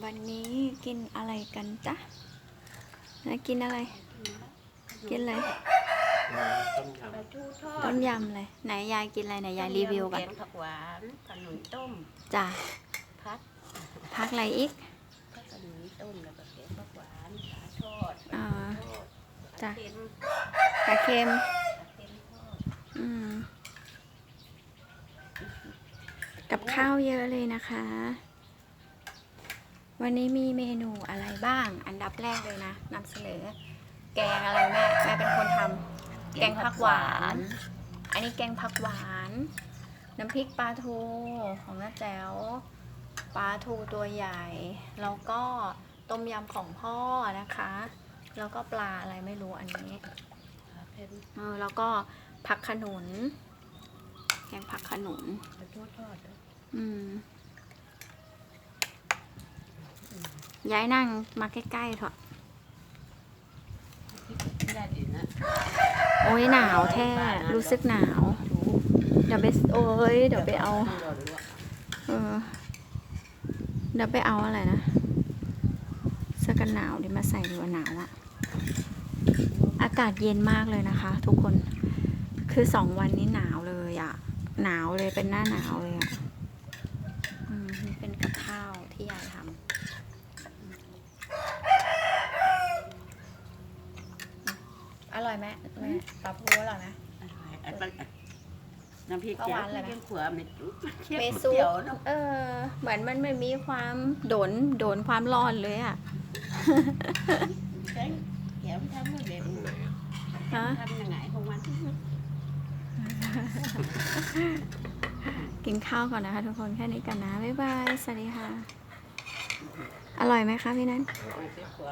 วันนี้กินอะไรกันจ๊ะนายกินอะไร กินอะไร ต้มยปลาทูทอต้ดมยำอะไรไหนยายกินอะไรไหนยายรีวิวกันแกงผักหวานขนุนต้ม จ้ะ พัดพักอะไรอีกพัดขนุนต้มแล้วก็แกงผักหวานขาทอดอ่าทอดจ้ะ เค็มปลาเค็มปลาเค็มทอดอืม กับข้าวเยอะเลยนะคะ วันนี้มีเมนูอะไรบ้าง อันดับแรกเลยนะนำเสนอ แกงอะไรแม่แม่เป็นคนทำแกงผักหวาน อันนี้แกงผักหวาน น้ำพริกปลาทูของน้าแจ๋วปลาทูตัวใหญ่ แล้วก็ต้มยำของพ่อนะคะ แล้วก็ปลาอะไรไม่รู้อันนี้เออแล้วก็ผักขนุน แกงผักขนุนปลาทูทอดอืม ย้ายนั่งมาใกล้ๆเถอะได้ดีนะโอ้ยหนาวแท้ รู้สึกหนาว เดี๋ยวไปโอ้ยเดี๋ยวไปเอา เออ เดี๋ยวไปเอาอะไรนะเสื้อกันหนาวดิมาใส่ดีกว่าหนาวอะอากาศเย็นมากเลยนะคะ ทุกคน คือสองวันนี้หนาวเลยอะหนาวเลยเป็นหน้าหนาวเลยอะอืมนี่เป็นกับข้าวที่ยายทำอ ร่อยไหมแม่ปลาพูอร่อยไหมไอ้ปลาน้ำพริกปลาหวานอะไรไหมเค็มขัวไม่จุ๊บเค็มเมซุปเดี๋ยวเนาะเออ เหมือนมันไม่มีความโดนโดนความร้อนเลยอะแกงแกงทำเมื่อแบบำไหนอะฮะ ทำยังไงของมันกินข้าวก่อนนะคะ ทุกคนแค่นี้กันนะ บ๊ายบาย สวัสดีค่ะ อร่อยไหมคะพี่นันเอาไปขัว